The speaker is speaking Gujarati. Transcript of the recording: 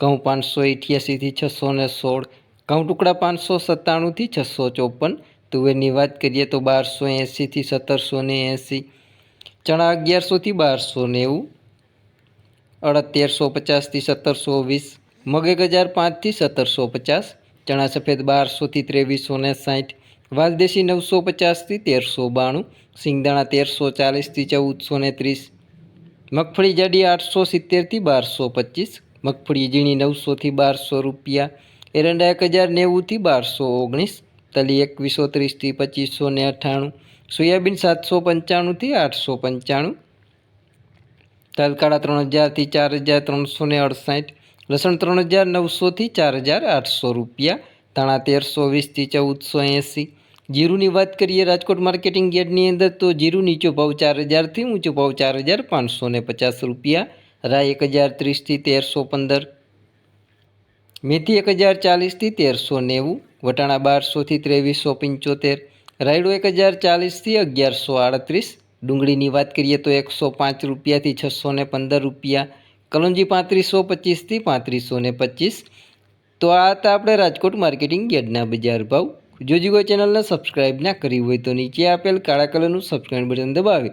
ઘઉં પાંચસો અઠ્યાસીથી છસો ને સોળ, ઘઉં ટુકડા પાંચસો સત્તાણુંથી છસો ચોપન, તુવેરની વાત કરીએ તો બારસો એંસીથી સત્તરસો ને એંસી ચણા અગિયારસોથી બારસો નેવું અડદ તેરસો પચાસથી સત્તરસો વીસ મગ હજાર પાંચથી સત્તરસો પચાસ, ચણા સફેદ બારસોથી ત્રેવીસો ને સાઠ, વાલદેશી નવસો પચાસથી તેરસો બાણું, સિંગદાણા તેરસો ચાલીસથી ચૌદસો ને ત્રીસ, મગફળી જાડી આઠસો સિત્તેરથી બારસો પચીસ મગફળી ઝીણી નવસોથી બારસો રૂપિયા, એરંડા એક હજાર નેવુંથી બારસો ઓગણીસ, તલી એકવીસો ત્રીસથી પચીસો ને અઠ્ઠાણું સોયાબીન સાતસો પંચાણુંથી આઠસો પંચાણું, તલકાળા ત્રણ હજારથી ચાર હજાર ત્રણસો ને અડસાઠ, લસણ ત્રણ હજાર નવસોથી ચાર હજાર આઠસો રૂપિયા, ધાણા તેરસો વીસથી ચૌદસો એંસી. જીરુની વાત કરીએ રાજકોટ માર્કેટિંગ યાર્ડની અંદર તો જીરું નીચો ભાવ ચાર હજારથી ઊંચો ભાવ ચાર હજાર પાંચસો ને પચાસ રૂપિયા રાય એક હજાર ત્રીસથી તેરસો પંદર. મેથી એક હજાર ચાલીસથી તેરસો નેવું. વટાણા બારસોથી ત્રેવીસો પંચોતેર. રાયડો એક હજાર ચાલીસથી અગિયારસો આડત્રીસ. ડુંગળીની વાત કરીએ તો એકસો પાંચ રૂપિયાથી છસો ને પંદર રૂપિયા. કલોંજી પાંત્રીસો પચીસથી પાંત્રીસો ને પચીસ. તો આ હતા આપણે રાજકોટ માર્કેટિંગ યાર્ડના બજાર ભાવ. જો જો કોઈ ચેનલને સબસ્ક્રાઇબ ના કરી હોય તો નીચે આપેલ કાળા કલરનું સબસ્ક્રાઇબ બટન દબાવી.